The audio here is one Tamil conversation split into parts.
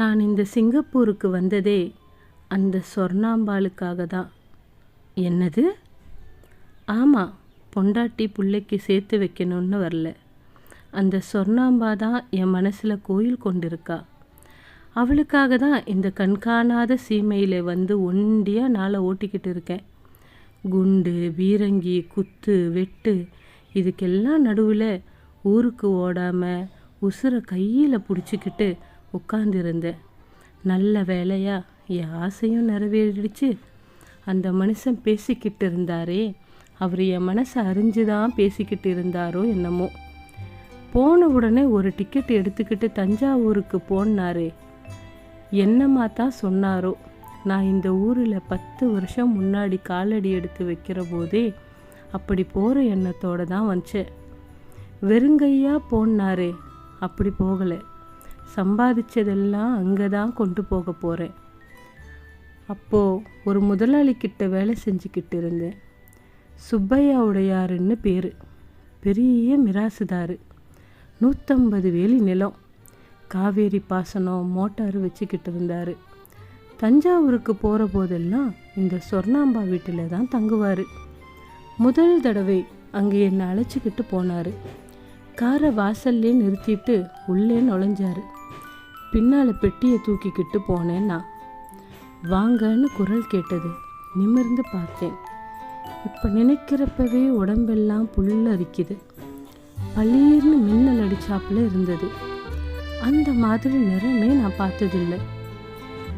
நான் இந்த சிங்கப்பூருக்கு வந்ததே. அந்த சொர்ணாம்பாளுக்காக தான் என்னது? ஆமாம் பொண்டாட்டி பிள்ளைக்கு சேர்த்து வைக்கணும்னு வரல. அந்த சொர்ணாம்பா தான் என் மனசில் கோயில் கொண்டிருக்கா. அவளுக்காக தான் இந்த கண்காணாத சீமையில் வந்து ஒண்டியாக நாளை ஓட்டிக்கிட்டு இருக்கேன். குண்டு பீரங்கி குத்து வெட்டு இதுக்கெல்லாம் நடுவில் ஊருக்கு ஓடாமல் உசுரை கையில் பிடிச்சிக்கிட்டு உட்காந்துருந்தேன் நல்ல வேலையாக என் ஆசையும் நிறைவேறிடுச்சு. அந்த மனுஷன் பேசிக்கிட்டு இருந்தாரே அவர் என் மனசை அறிஞ்சு தான் பேசிக்கிட்டு இருந்தாரோ என்னமோ. போன உடனே ஒரு டிக்கெட் எடுத்துக்கிட்டு தஞ்சாவூருக்கு போனாரே. என்னம்மா தான் சொன்னாரோ? நான் இந்த ஊரில் பத்து வருஷம் முன்னாடி காலடி எடுத்து வைக்கிற போதே அப்படி போகிற எண்ணத்தோடு தான் வந்துச்சேன் வெறுங்கையாக போனாரே. அப்படி போகலை. சம்பாதிச்சதெல்லாம் அங்கே தான் கொண்டு போக போகிறேன் அப்போது ஒரு முதலாளிக்கிட்ட வேலை செஞ்சுக்கிட்டு இருந்தேன். சுப்பையா உடையாருன்னு பேர். பெரிய மிராசுதாரு. நூற்றம்பது வேலி நிலம். காவேரி பாசனம் மோட்டார் வச்சுக்கிட்டு இருந்தார். தஞ்சாவூருக்கு போகிற போதெல்லாம் இந்த சொர்ணாம்பா வீட்டில் தான் தங்குவார். முதல் தடவை அங்கே என்னை அழைச்சிக்கிட்டு போனார். காரை வாசல்லே நிறுத்திட்டு உள்ளே நுழைஞ்சாரு. பின்னால் பெட்டியை தூக்கிக்கிட்டு போனேன் நான் வாங்கன்னு குரல் கேட்டது. நிமிர்ந்து பார்த்தேன். இப்போ நினைக்கிறப்பவே உடம்பெல்லாம் புல்லரிக்குது. பளீர்னு மின்னல் அடிச்சாப்புல இருந்தது. அந்த மாதிரி நிறமே நான் பார்த்ததில்லை.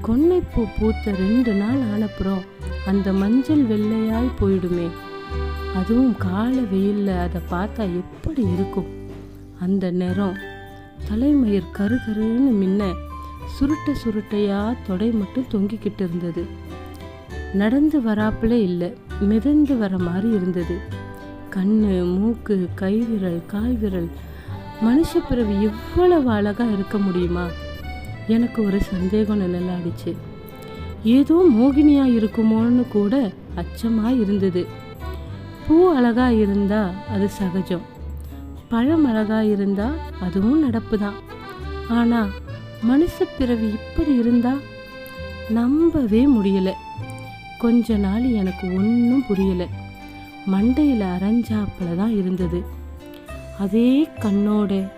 கொன்னைப்பூ பூத்த ரெண்டு நாள் ஆனப்புறம் அந்த மஞ்சள் வெள்ளையாய் போயிடுமே. அதுவும் கால வெயிலில் அதை பார்த்தா எப்படி இருக்கும்? அந்த நிறம் தலைமயிர் கரு கருன்னு மின்ன சுருட்ட சுருட்டையா தொடை மட்டும் தொங்கிக்கிட்டு இருந்தது. நடந்து வராப்புல இல்லை மிதந்து வர மாதிரி இருந்தது. கண்ணு மூக்கு கைவிரல் கால்விரல் மனுஷ பிறவி எவ்வளவு அழகா இருக்க முடியுமா? எனக்கு ஒரு சந்தேகம் நிழலாடிச்சு. ஏதோ மோகினியா இருக்குமோன்னு கூட அச்சமா இருந்தது. பூ அழகா இருந்தா அது சகஜம். பழம் அழகா இருந்தா அதுவும் நடப்பு தான் ஆனா மனுஷ பிறவி இப்படி இருந்தா நம்பவே முடியல. கொஞ்ச நாள் எனக்கு ஒன்றும் புரியல. மண்டையில் அரைஞ்சாப்பில் தான் இருந்தது. அதே கண்ணோட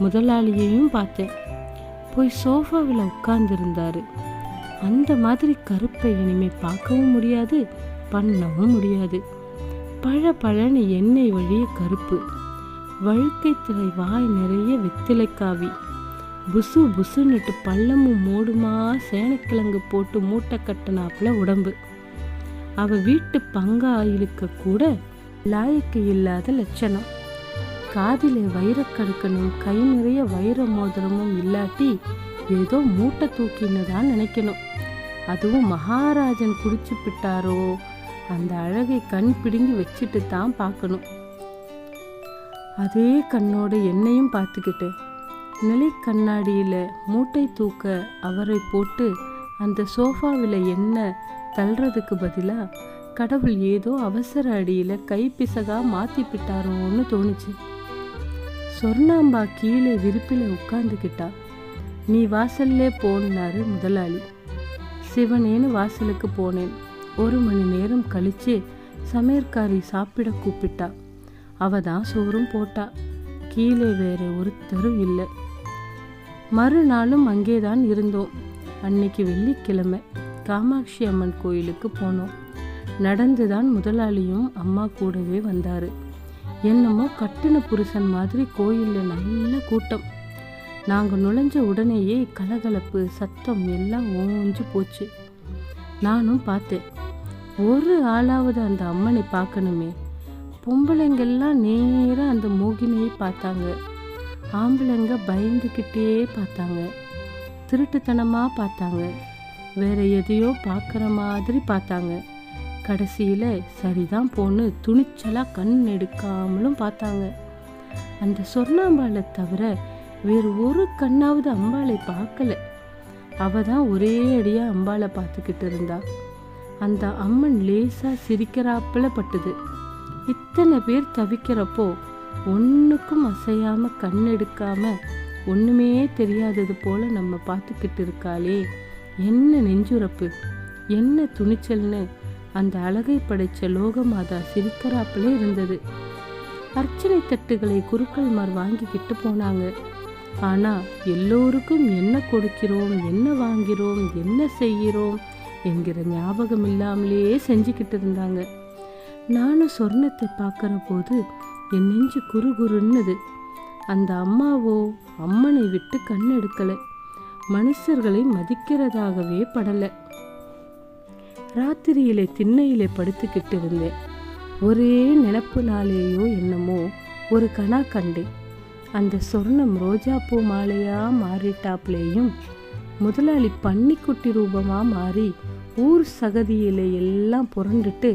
முதலாளியையும் பார்த்தேன். போய் சோஃபாவில் உட்கார்ந்துருந்தார். அந்த மாதிரி கருப்பை இனிமே பார்க்கவும் முடியாது பண்ணவும் முடியாது. பழ பழனு எண்ணெய் வழிய கருப்பு. வழுக்கை திரை வாய் நிறைய வெத்திலைக்காவி புசு புசுன்னுட்டு பள்ளமும் மூடுமா சேனக்கிழங்கு போட்டு மூட்டை கட்டினாப்புல உடம்பு. அவ வீட்டு பங்காயிலுக்க கூட லாயக்கு இல்லாத லட்சணம். காதிலே வைரக்கடுக்கணும் கை நிறைய வைர மோதிரமும் இல்லாட்டி ஏதோ மூட்டை தூக்கின்னுதான் நினைக்கணும். அதுவும் மகாராஜன் குடிச்சு பிட்டாரோ? அந்த அழகை கண் பிடுங்கி வச்சுட்டு தான் பார்க்கணும். அதே கண்ணோடு என்னையும் பார்த்துக்கிட்டேன் நிலை கண்ணாடியில் மூட்டை தூக்க அவரை போட்டு அந்த சோஃபாவில் என்ன தள்ளுறதுக்கு பதிலாக கடவுள் ஏதோ அவசர அடியில் கைப்பிசகாக மாற்றிப்பிட்டாரோன்னு தோணுச்சு. சொர்ணாம்பா கீழே விரிப்பில் உட்காந்துக்கிட்டா நீ வாசல்லே போனாரு முதலாளி. சிவனேன்னு வாசலுக்கு போனேன். ஒரு மணி நேரம் கழிச்சு சமையற்காரி சாப்பிட கூப்பிட்டா. அவ தான் சோறும் போட்டா. கீழே வேற ஒருத்தரும் இல்லை. மறுநாளும் அங்கே தான் இருந்தோம். அன்னைக்கு வெள்ளிக்கிழமை காமாட்சி அம்மன் கோயிலுக்கு போனோம். நடந்து தான் முதலாளியும் அம்மா கூடவே வந்தார். என்னமோ கட்டின புருஷன் மாதிரி கோயிலில் நல்ல கூட்டம். நாங்கள் நுழைஞ்ச உடனேயே கலகலப்பு சத்தம் எல்லாம் ஓஞ்சு போச்சு. நானும் பார்த்தேன். ஒரு ஆளாவது அந்த அம்மனை பார்க்கணுமே. பொம்பளைங்கெல்லாம் நேராக அந்த மோகினியை பார்த்தாங்க. ஆம்பளைங்க பயந்துக்கிட்டே பார்த்தாங்க. திருட்டுத்தனமாக பார்த்தாங்க. வேற எதையோ பார்க்குற மாதிரி பார்த்தாங்க. கடைசியில் சரிதான் போன்னு துணிச்சலாக கண் எடுக்காமலும் பார்த்தாங்க. அந்த சொர்ணாம்பாளை தவிர வேறு ஒரு கண்ணாவது அம்பாளை பார்க்கல. அவ தான் ஒரே அடியாக அம்பாளை பார்த்துக்கிட்டு இருந்தா. அந்த அம்மன் லேசாக சிரிக்கிறாப்புல பட்டுது. இத்தனை பேர் தவிக்கிறப்போ ஒன்றுக்கும் அசையாம கண் எடுக்காம ஒன்றுமே தெரியாதது போல நம்ம பார்த்துக்கிட்டு இருக்காளே. என்ன நெஞ்சுரப்பு? என்ன துணிச்சல்னு? அந்த அழகை படைச்ச லோகமாதா சிரிக்கறாப்புல இருந்தது. அர்ச்சனை தட்டுகளை குருக்கள்மார் வாங்கிக்கிட்டு போனாங்க. ஆனா எல்லோருக்கும் என்ன கொடுக்கிறோம் என்ன வாங்கிறோம் என்ன செய்கிறோம் என்கிற ஞாபகம் இல்லாமலேயே செஞ்சுக்கிட்டு இருந்தாங்க. நானும் சொர்ணத்தை பார்க்குற போது என் நெஞ்சு குறுகுறுன்னுது. அந்த அம்மாவோ அம்மனை விட்டு கண் எடுக்கலை மனுஷர்களை மதிக்கிறதாகவே படலை. ராத்திரியிலே திண்ணையிலே படுத்துக்கிட்டு இருந்தேன். ஒரே நினப்புனாலேயோ என்னமோ ஒரு கணா கண்டேன். அந்த சொர்ணம் ரோஜாப்பூ மாலையா மாறிட்டாப்லேயும் முதலாளி பன்னிக்குட்டி ரூபமாக மாறி ஊர் சகதியிலே எல்லாம் புரண்டுட்டு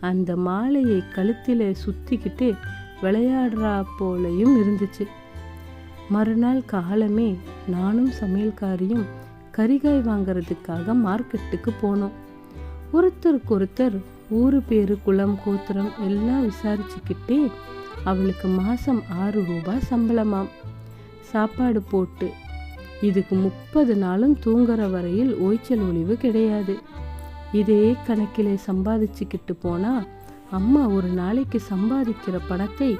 அந்த மாலையை கழுத்தில் சுத்திக்கிட்டு விளையாடுறா போலையும் இருந்துச்சு. மறுநாள் காலமே நானும் சமையல்காரியும் கரிகாய் வாங்குறதுக்காக மார்க்கெட்டுக்கு போனோம். ஒருத்தருக்கு ஒருத்தர் ஊரு பேரு குளம் கோத்திரம் எல்லாம் விசாரிச்சுக்கிட்டே அவளுக்கு மாதம் ஆறு ரூபாய் சம்பளமாம். சாப்பாடு போட்டு இதுக்கு முப்பது நாளும் தூங்குற வரையில் ஓய்ச்சல் ஒளிவு கிடையாது. இதே கணக்கிலே சம்பாதிச்சுக்கிட்டு போனால் அம்மா ஒரு நாளைக்கு சம்பாதிக்கிற பணத்தை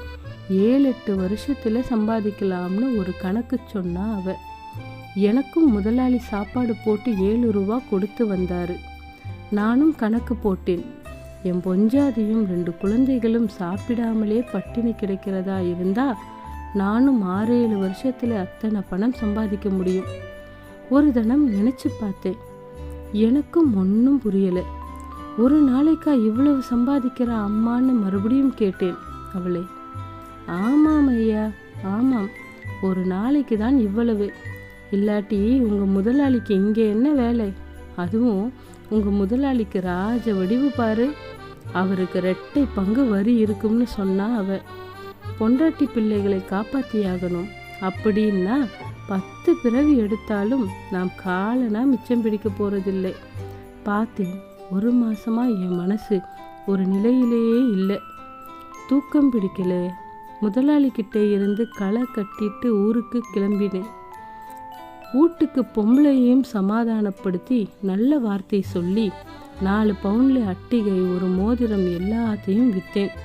ஏழு எட்டு வருஷத்தில் சம்பாதிக்கலாம்னு ஒரு கணக்கு சொன்னா அவ. எனக்கும் முதலாளி சாப்பாடு போட்டு ஏழு ரூபா கொடுத்து வந்தாரு. நானும் கணக்கு போட்டேன். என் பொஞ்சாதியும் ரெண்டு குழந்தைகளும் சாப்பிடாமலே பட்டினி கிடைக்கிறதா இருந்தா நானும் ஆறு ஏழு வருஷத்தில் அத்தனை பணம் சம்பாதிக்க முடியும். ஒரு தினம் நினச்சி பார்த்தேன். எனக்கும் ஒன்றும் புரியலை. ஒரு நாளைக்கா இவ்வளவு சம்பாதிக்கிற அம்மான்னு மறுபடியும் கேட்டேன். அவளை ஆமாம் ஐயா ஆமாம். ஒரு நாளைக்கு தான் இவ்வளவு. இல்லாட்டி உங்கள் முதலாளிக்கு இங்கே என்ன வேலை? அதுவும் உங்கள் முதலாளிக்கு ராஜ வடிவு பாரு. அவருக்கு ரெட்டை பங்கு வரி இருக்கும்னு சொன்னா அவ. பொண்டாட்டி பிள்ளைகளை காப்பாற்றியாகணும் அப்படின்னா பத்து பிறவி எடுத்தாலும் நாம் காலனா மிச்சம் பிடிக்க போறதில்லை. பார்த்தேன் ஒரு மாசமா என் மனசு ஒரு நிலையிலேயே இல்லை. தூக்கம் பிடிக்கல. முதலாளி கிட்டே இருந்து களை கட்டிட்டு ஊருக்கு கிளம்பினேன். வீட்டுக்கு பொம்பளையும் சமாதானப்படுத்தி நல்ல வார்த்தை சொல்லி நாலு பவுன்ல அட்டிகை ஒரு மோதிரம் எல்லாத்தையும் விற்றேன்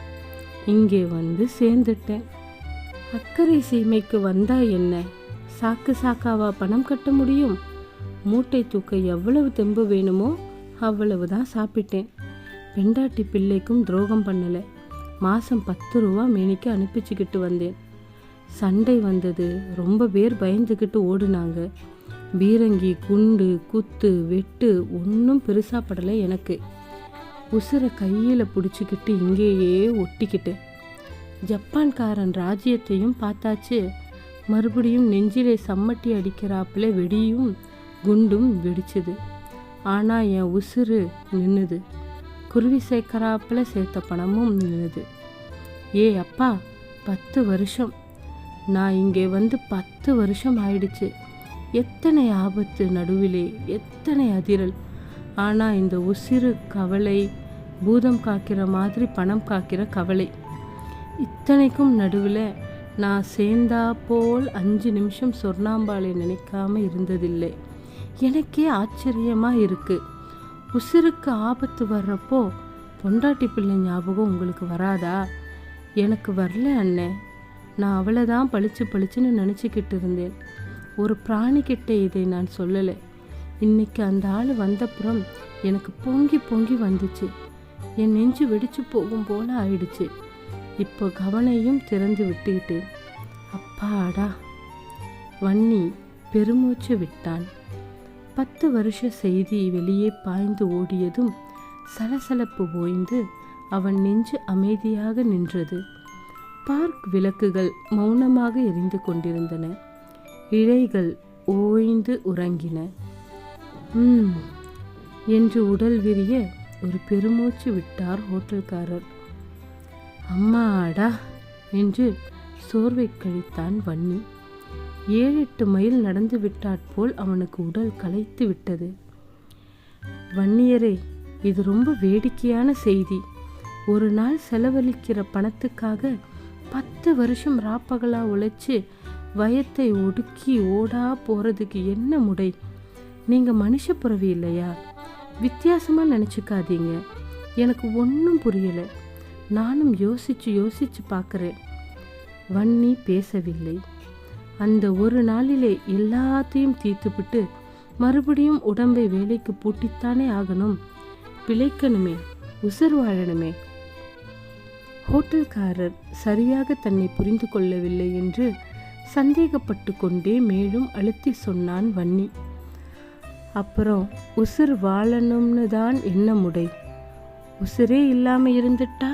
இங்கே வந்து சேர்ந்துட்டேன். அக்கறை சீமைக்கு வந்தா என்ன? சாக்கு சாக்காவா பணம் கட்ட முடியும்? மூட்டை தூக்க எவ்வளவு தெம்பு வேணுமோ அவ்வளவு தான் சாப்பிட்டேன். பெண்டாட்டி பிள்ளைக்கும் துரோகம் பண்ணலை. மாதம் பத்து ரூபா மேனிக்கு அனுப்பிச்சுக்கிட்டு வந்தேன். சண்டை வந்தது. ரொம்ப பேர் பயந்துக்கிட்டு ஓடுனாங்க. பீரங்கி குண்டு குத்து வெட்டு ஒன்றும் பெருசாப்படலை எனக்கு. உசுரை கையில் பிடிச்சிக்கிட்டு இங்கேயே ஒட்டிக்கிட்டேன். ஜப்பான்காரன் ராஜ்யத்தையும் பார்த்தாச்சு. மறுபடியும் நெஞ்சிலே சம்மட்டி அடிக்கிறாப்புல வெடியும் குண்டும் வெடிச்சுது. ஆனால் என் உசுறு நின்னுது. குருவி சேர்க்கறாப்புல சேர்த்த பணமும் நின்னுது. ஏ அப்பா பத்து வருஷம். நான் இங்கே வந்து பத்து வருஷம் ஆயிடுச்சு. எத்தனை ஆபத்து நடுவிலே எத்தனை அதிரல். ஆனால் இந்த உசிறு கவலை பூதம் காக்கிற மாதிரி பணம் காக்கிற கவலை. இத்தனைக்கும் நடுவில் நான் சேர்ந்தா போல் அஞ்சு நிமிஷம் சொர்ணாம்பாளை நினைக்காம இருந்ததில்லை. எனக்கே ஆச்சரியமாக இருக்குது உசிருக்கு ஆபத்து வர்றப்போ பொண்டாட்டி பிள்ளை ஞாபகம் உங்களுக்கு வராதா? எனக்கு வரல அண்ணே. நான் அவளை தான் பளிச்சு பளிச்சுன்னு நினச்சிக்கிட்டு இருந்தேன். ஒரு பிராணிக்கிட்ட இதை நான் சொல்லலை. இன்னைக்கு அந்த ஆள் வந்தப்புறம் எனக்கு பொங்கி பொங்கி வந்துச்சு. என் நெஞ்சு வெடிச்சு போகும் போல ஆயிடுச்சு. இப்போ கவனையும் திறந்து விட்டுக்கிட்டேன் அப்பாடா. வன்னி பெருமூச்சு விட்டான். பத்து வருஷ செய்தி வெளியே பாய்ந்து ஓடியதும் சலசலப்பு ஓய்ந்து அவன் நெஞ்சு அமைதியாக நின்றது. பார்க் விளக்குகள் மௌனமாக எரிந்து கொண்டிருந்தன. இழைகள் ஓய்ந்து உறங்கின. என்று உடல் விரிய ஒரு பெருமூச்சு விட்டார் ஹோட்டல்காரர். அம்மாடா என்று சோர்வை கழித்தான் வன்னி. ஏழு எட்டு மைல் நடந்து விட்டாற்போல் அவனுக்கு உடல் களைத்து விட்டது. வன்னியரே இது ரொம்ப வேடிக்கையான செய்தி. ஒரு நாள் செலவழிக்கிற பணத்துக்காக பத்து வருஷம் ராப்பகலா உழைச்சி வயத்தை ஒடுக்கி ஓடா போறதுக்கு என்ன முடை? நீங்க மனுஷ பிறவி இல்லையா? வித்தியாசமா நினச்சிக்காதீங்க. எனக்கு ஒன்றும் புரியல. நானும் யோசிச்சு யோசிச்சு பார்க்குறேன். வன்னி பேசவில்லை. அந்த ஒரு நாளிலே எல்லாத்தையும் தீர்த்துவிட்டு மறுபடியும் உடம்பை வேலைக்கு பூட்டித்தானே ஆகணும். பிழைக்கணுமே உசர் வாழணுமே. ஹோட்டல்காரர் சரியாக தன்னை புரிந்து கொள்ளவில்லை என்று சந்தேகப்பட்டு கொண்டே மேலும் அழுத்தி சொன்னான் வன்னி. அப்புறம் உசுர் வாழணும்னு தான் என்ன முடை உசுரே இல்லாமல் இருந்துட்டா?